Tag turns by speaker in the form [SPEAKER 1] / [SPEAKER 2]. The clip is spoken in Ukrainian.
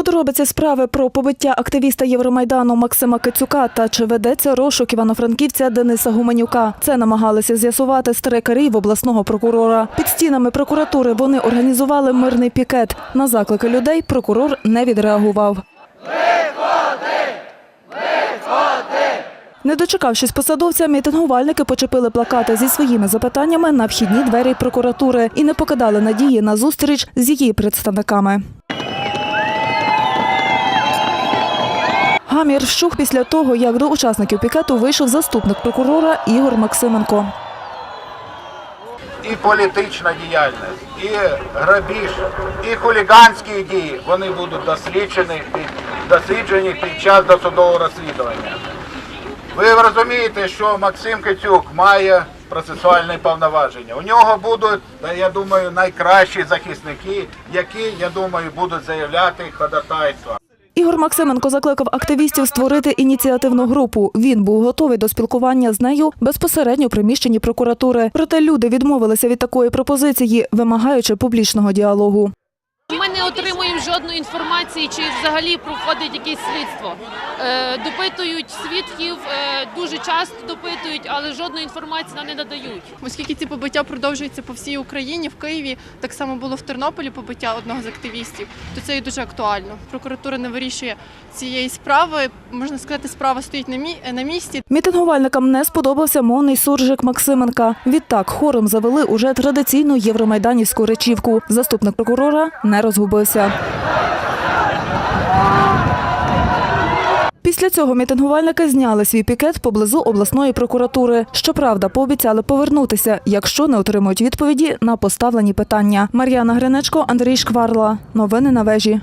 [SPEAKER 1] Подробиці справи про побиття активіста Євромайдану Максима Кицюка та чи ведеться розшук івано-франківця Дениса Гуменюка. Це намагалися з'ясувати старикарі в обласного прокурора. Під стінами прокуратури вони організували мирний пікет. На заклики людей прокурор не відреагував. Не дочекавшись посадовця, мітингувальники почепили плакати зі своїми запитаннями на вхідні двері прокуратури і не покидали надії на зустріч з її представниками. Гамір вщух після того, як до учасників пікету вийшов заступник прокурора Ігор Максименко.
[SPEAKER 2] і політична діяльність, і грабіж, і хуліганські дії вони будуть досліджені під, досліджені під час досудового розслідування. Ви розумієте, що Максим Кицюк має процесуальні повноваження. У нього будуть, я думаю, найкращі захисники, які, я думаю, будуть заявляти ходатайства.
[SPEAKER 1] Ігор Максименко закликав активістів створити ініціативну групу. Він був готовий до спілкування з нею безпосередньо в приміщенні прокуратури. Проте люди відмовилися від такої пропозиції, вимагаючи публічного діалогу.
[SPEAKER 3] Ми не отримуємо жодної інформації, чи взагалі проходить якесь слідство. Е, допитують свідків, е, дуже часто допитують, але жодної інформації нам не надають.
[SPEAKER 4] Оскільки ці побиття продовжуються по всій Україні, в Києві так само було в Тернополі побиття одного з активістів, то це є дуже актуально. Прокуратура не вирішує цієї справи. Можна сказати, справа стоїть на мі- на місці.
[SPEAKER 1] Мітингувальникам не сподобався мовний суржик Максименка. Відтак хором завели уже традиційну євромайданівську речівку. Заступник прокурора розгубився. Після цього мітингувальники зняли свій пікет поблизу обласної прокуратури. Щоправда, пообіцяли повернутися, якщо не отримують відповіді на поставлені питання. Мар'яна Гринечко, Андрій Шкварла. Новини на вежі.